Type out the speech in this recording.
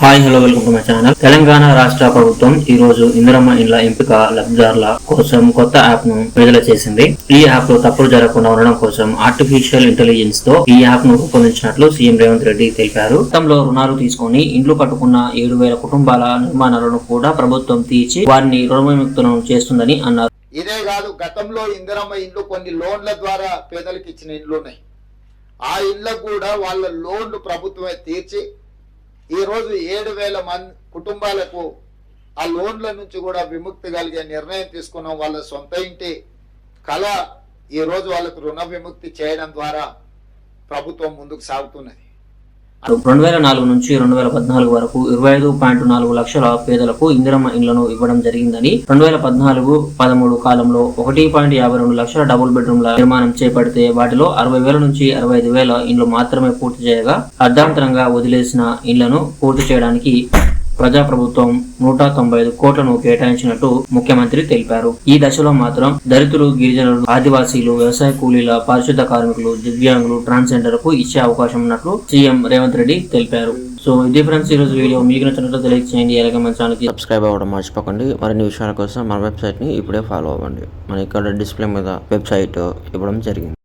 Hi hello welcome to my channel. Telangana రాష్ట్ర ప్రభుత్వం ఈ రోజు ఇందిరమ్మ ఇండ్ల ఎంపిక లబ్ధిదారుల కోసం కొత్త యాప్ను విడుదల చేసింది. ఈ యాప్లో తప్పులు జరగకుండా ఉండడం కోసం ఆర్టిఫిషియల్ ఇంటెలిజెన్స్తో ఈ యాప్ను రూపొందించినట్లు సీఎం రేవంత్ రెడ్డి తెలిపారు. గతంలో రుణాలు తీసుకొని ఇండ్లు కట్టుకున్న ఏడు వేల కుటుంబాల నిర్మాణాలను కూడా ప్రభుత్వం తీర్చి వారిని రుణ విముక్తులను చేస్తుందని అన్నారు. ఇదే కాదు గతంలో ఇందిరమ్మ ఇండ్లు కొన్ని లోన్ల ద్వారా పేదలకు ఇచ్చిన ఇండ్లు ఉన్నాయి. ఆ ఇండ్లకు కూడా వాళ్ళ లోన్లు ప్రభుత్వమే తీర్చి ఈరోజు ఏడు వేల మంది కుటుంబాలకు ఆ లోన్ల నుంచి కూడా విముక్తి కలిగే నిర్ణయం తీసుకున్నాం. వాళ్ళ సొంత ఇంటి కళ ఈరోజు వాళ్ళకు రుణ విముక్తి చేయడం ద్వారా ప్రభుత్వం ముందుకు సాగుతున్నది. రెండు వేల నాలుగు నుంచి రెండు వేల పద్నాలుగు వరకు ఇరవై ఐదు పాయింట్ నాలుగు లక్షల పేదలకు ఇందిరమ్మ ఇండ్లను ఇవ్వడం జరిగిందని రెండు వేల పద్నాలుగు పదమూడు కాలంలో ఒకటి పాయింట్ యాభై రెండు లక్షల డబుల్ బెడ్రూమ్ల నిర్మాణం చేపడితే వాటిలో అరవై వేల నుంచి అరవై ఐదు వేల ఇండ్లు మాత్రమే పూర్తి చేయగా అర్ధాంతరంగా వదిలేసిన ఇండ్లను పూర్తి చేయడానికి ప్రజాప్రభుత్వం నూట తొంభై ఐదు కోట్లను కేటాయించినట్టు ముఖ్యమంత్రి తెలిపారు. ఈ దశలో మాత్రం దళితులు గిరిజనులు ఆదివాసీలు వ్యవసాయ కూలీల పారిశుద్ధ కార్మికులు దివ్యాంగులు ట్రాన్స్జెండర్కు ఇచ్చే అవకాశం ఉన్నట్లు సీఎం రేవంత్ రెడ్డి తెలిపారు. సో ఇది ఫ్రెండ్స్ ఈ రోజు వీడియో మీకు నచ్చినట్లు తెలియజేయండి అలాగే మన ఛానల్కి సబ్స్క్రైబ్ అవ్వడం మర్చిపోకండి. మరిన్ని విషయాల కోసం మన వెబ్సైట్ని ఇప్పుడే ఫాలో అవ్వండి. మన ఇక్కడ డిస్ప్లే మీద వెబ్సైట్ ఇవ్వడం జరిగింది.